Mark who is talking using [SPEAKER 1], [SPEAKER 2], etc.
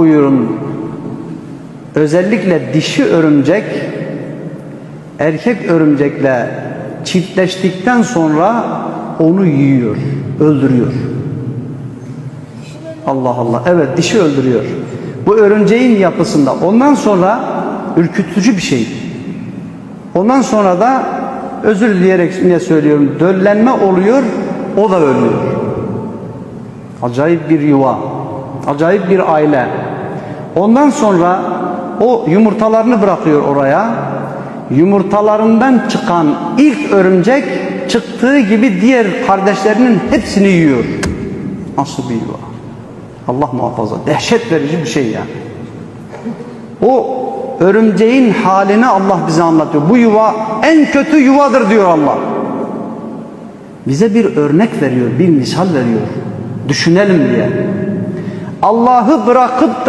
[SPEAKER 1] buyurun. Özellikle dişi örümcek erkek örümcekle çiftleştikten sonra onu yiyor, öldürüyor. Allah Allah. Evet dişi öldürüyor. Bu örümceğin yapısında. Ondan sonra ürkütücü bir şey. Ondan sonra da özür dileyerek niye söylüyorum döllenme oluyor o da ölüyor. Acayip bir yuva. Acayip bir aile. Ondan sonra o yumurtalarını bırakıyor oraya. Yumurtalarından çıkan ilk örümcek çıktığı gibi diğer kardeşlerinin hepsini yiyor. Nasıl bir yuva? Allah muhafaza. Dehşet verici bir şey yani. O örümceğin halini Allah bize anlatıyor. Bu yuva en kötü yuvadır diyor Allah. Bize bir örnek veriyor, bir misal veriyor. Düşünelim diye. Allah'ı bırakıp da